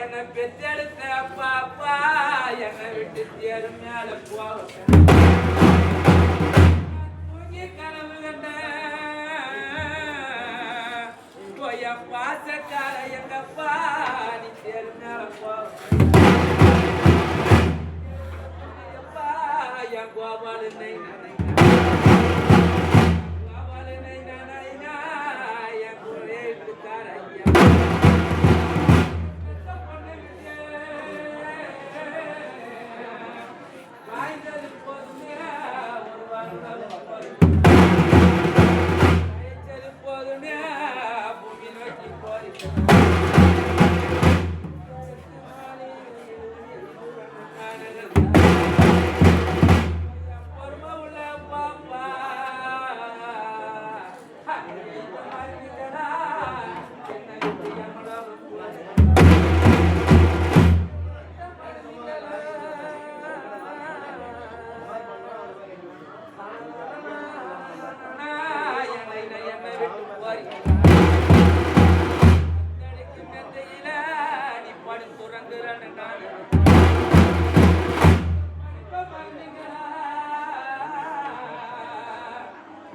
என்னை பெத்தெடுத்த பாப்பா என்னை விட்டு தேர் மேல போவேன் தூங்கி கனவு கண்டேன் பாசக்கார எங்கப்பா நீ தேர் மேல নেই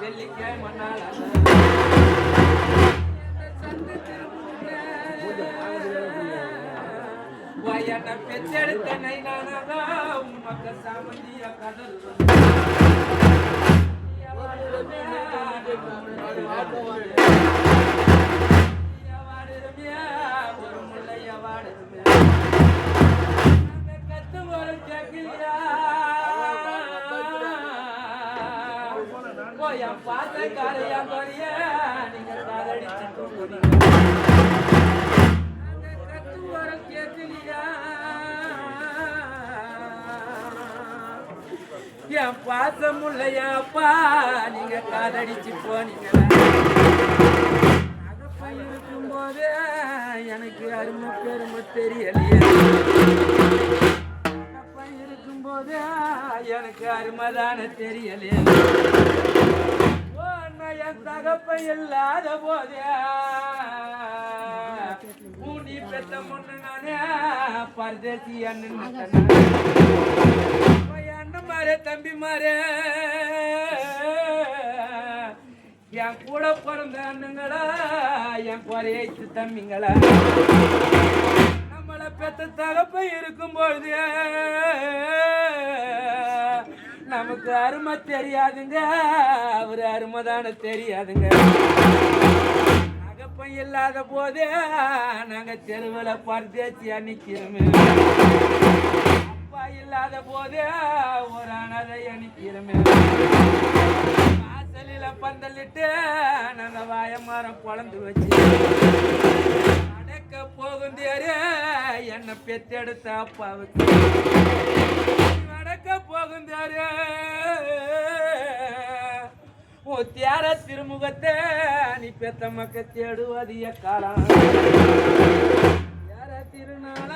வெள்ளிக்கிழமை பெற்றெடுத்த நைனானதா உமக்க சாமந்திய கடல் என் பார்த்த காரையா கொரிய நீங்க காதடிச்சு தூங்குனீங்க கத்து வரும் கேட்கலையா என் பாசம் இல்லையாப்பா நீங்க காதடிச்சு போனீங்களா? அகப்பை இருக்கும்போது எனக்கு அருமை பெருமை தெரியலையே. எனக்கு அருமதான தெரியலே. ஓ, நான் என் தகப்பை இல்லாத போதே. ஊனி பெத்த முன்னு நானே பரதேசி அண்ணன் அண்ணன் மாறே தம்பி மாறே. என் கூட பிறந்த அண்ணங்களா என் குறையத்து தம்பிங்களா. நம்மளை பெத்த தகப்ப இருக்கும்பொழுது. நமக்கு அருமை தெரியாதுங்க. அவர் அருமை தானே தெரியாதுங்க. அகப்பம் இல்லாத போதே நாங்க தெருவில் பரதேசியா அணிக்கிறோமே அப்பா இல்லாத போதே ஒரு அனதை அணிக்கிறோமே வாசலில் பந்தலிட்டு நாங்க வாய மரம் குழந்து வச்சு. அடக்க போகும் தேரு என்னை பெத்தெடுத்த அப்பாவுக்கு. அடக்க போகும் ஓ தியார திருமுகத்தை நீ பெத்த மக்க தேடுவதிய காலம். யார திருநாள்